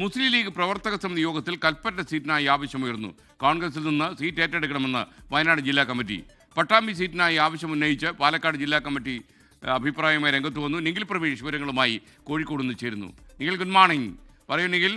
മുസ്ലിം league പ്രവർത്തക സമിതി യോഗത്തിൽ കൽപ്പറ്റ സീറ്റിനായി ആവശ്യമുയർന്നു. കോൺഗ്രസിൽ നിന്ന് സീറ്റ് ഏറ്റെടുക്കണമെന്ന് വയനാട് ജില്ലാ കമ്മിറ്റി. പട്ടാമ്പി സീറ്റിനായി ആവശ്യമുന്നയിച്ച് പാലക്കാട് ജില്ലാ കമ്മിറ്റി അഭിപ്രായമായി രംഗത്ത് വന്നു. നിഖിൽ പ്രവീഷ് വിവരങ്ങളുമായി കോഴിക്കോട് നിന്ന് ചേരുന്നു. നിഖിൽ ഗുഡ് മോർണിംഗ് പറയൂ നിഖിൽ.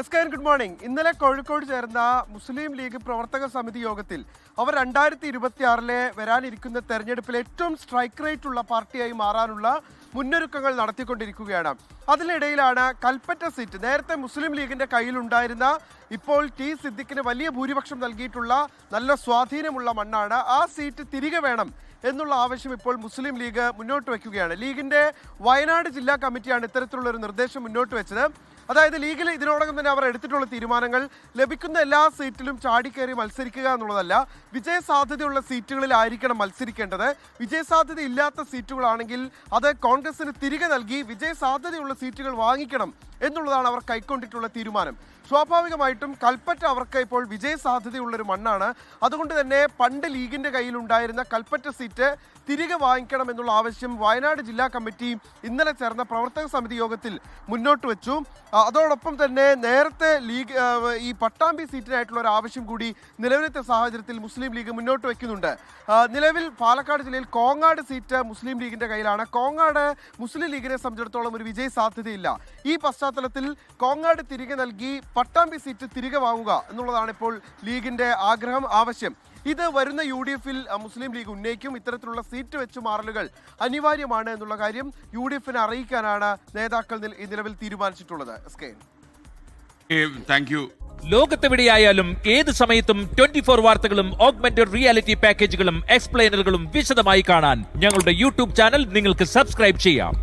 എസ് ഗുഡ് മോർണിംഗ് ഇന്നലെ കോഴിക്കോട് ചേർന്ന മുസ്ലിം ലീഗ് പ്രവർത്തക സമിതി യോഗത്തിൽ അവർ രണ്ടായിരത്തി ഇരുപത്തി ആറിലെ വരാനിരിക്കുന്ന തെരഞ്ഞെടുപ്പിൽ ഏറ്റവും സ്ട്രൈക്ക് റേറ്റ് ഉള്ള പാർട്ടിയായി മാറാനുള്ള മുന്നൊരുക്കങ്ങൾ നടത്തിക്കൊണ്ടിരിക്കുകയാണ്. അതിനിടയിലാണ് കൽപ്പറ്റ സീറ്റ് നേരത്തെ മുസ്ലിം ലീഗിന്റെ കയ്യിലുണ്ടായിരുന്ന ഇപ്പോൾ ടി സിദ്ദിഖിന് വലിയ ഭൂരിപക്ഷം നൽകിയിട്ടുള്ള നല്ല സ്വാധീനമുള്ള മണ്ണാണ്. ആ സീറ്റ് തിരികെ വേണം എന്നുള്ള ആവശ്യം ഇപ്പോൾ മുസ്ലിം ലീഗ് മുന്നോട്ട് വയ്ക്കുകയാണ്. ലീഗിന്റെ വയനാട് ജില്ലാ കമ്മിറ്റിയാണ് ഇത്തരത്തിലുള്ള ഒരു നിർദ്ദേശം മുന്നോട്ട് വെച്ചത്. അതായത് ലീഗിൽ ഇതിനോടകം തന്നെ അവർ എടുത്തിട്ടുള്ള തീരുമാനങ്ങൾ ലഭിക്കുന്ന എല്ലാ സീറ്റിലും ചാടിക്കയറി മത്സരിക്കുക എന്നുള്ളതല്ല വിജയസാധ്യതയുള്ള സീറ്റുകളിലായിരിക്കണം മത്സരിക്കേണ്ടത്. വിജയസാധ്യത ഇല്ലാത്ത സീറ്റുകളാണെങ്കിൽ അത് കോൺഗ്രസിന് തിരികെ നൽകി വിജയസാധ്യതയുള്ള സീറ്റുകൾ വാങ്ങിക്കണം എന്നുള്ളതാണ് അവർ കൈക്കൊണ്ടിട്ടുള്ള തീരുമാനം. സ്വാഭാവികമായിട്ടും കൽപ്പറ്റ അവർക്ക് ഇപ്പോൾ വിജയ സാധ്യതയുള്ളൊരു മണ്ണാണ്. അതുകൊണ്ട് തന്നെ പണ്ട് ലീഗിന്റെ കയ്യിലുണ്ടായിരുന്ന കൽപ്പറ്റ സീറ്റ് തിരികെ വാങ്ങിക്കണം എന്നുള്ള ആവശ്യം വയനാട് ജില്ലാ കമ്മിറ്റി ഇന്നലെ ചേർന്ന പ്രവർത്തക സമിതി യോഗത്തിൽ മുന്നോട്ട് വെച്ചു. അതോടൊപ്പം തന്നെ നേരത്തെ ലീഗ് ഈ പട്ടാമ്പി സീറ്റിനായിട്ടുള്ള ഒരു ആവശ്യം കൂടി നിലവിലത്തെ സാഹചര്യത്തിൽ മുസ്ലിം ലീഗ് മുന്നോട്ട് വയ്ക്കുന്നുണ്ട് നിലവിൽ പാലക്കാട് ജില്ലയിൽ കോങ്ങാട് സീറ്റ് മുസ്ലിം ലീഗിന്റെ കയ്യിലാണ്. കോങ്ങാട് മുസ്ലിം ലീഗിനെ സംബന്ധിച്ചിടത്തോളം ഒരു വിജയ സാധ്യതയില്ല ഈ പശ്ചാത്തലത്തിൽ കോങ്ങാട് തിരികെ നൽകി പട്ടാമ്പി സീറ്റ് തിരികെ വാങ്ങുക എന്നുള്ളതാണ് ഇപ്പോൾ ലീഗിന്റെ ആഗ്രഹം ആവശ്യം. ഇത് വരുന്ന യു ഡി എഫിൽ മുസ്ലിം ലീഗ് ഉന്നയിക്കും. ഇത്തരത്തിലുള്ള സീറ്റ് വെച്ച് മാറലുകൾ അനിവാര്യമാണ് എന്നുള്ള കാര്യം യു ഡി എഫിനെ അറിയിക്കാനാണ് നേതാക്കൾ നിലവിൽ തീരുമാനിച്ചിട്ടുള്ളത്. താങ്ക് യു ലോകത്തെവിടെയായാലും ഏത് സമയത്തും ട്വന്റി ഫോർ വാർത്തകളും ഓഗ്മെന്റഡ് റിയാലിറ്റി പാക്കേജുകളും എക്സ്പ്ലെയിനറുകളും വിശദമായി കാണാൻ ഞങ്ങളുടെ യൂട്യൂബ് ചാനൽ നിങ്ങൾക്ക് സബ്സ്ക്രൈബ് ചെയ്യാം.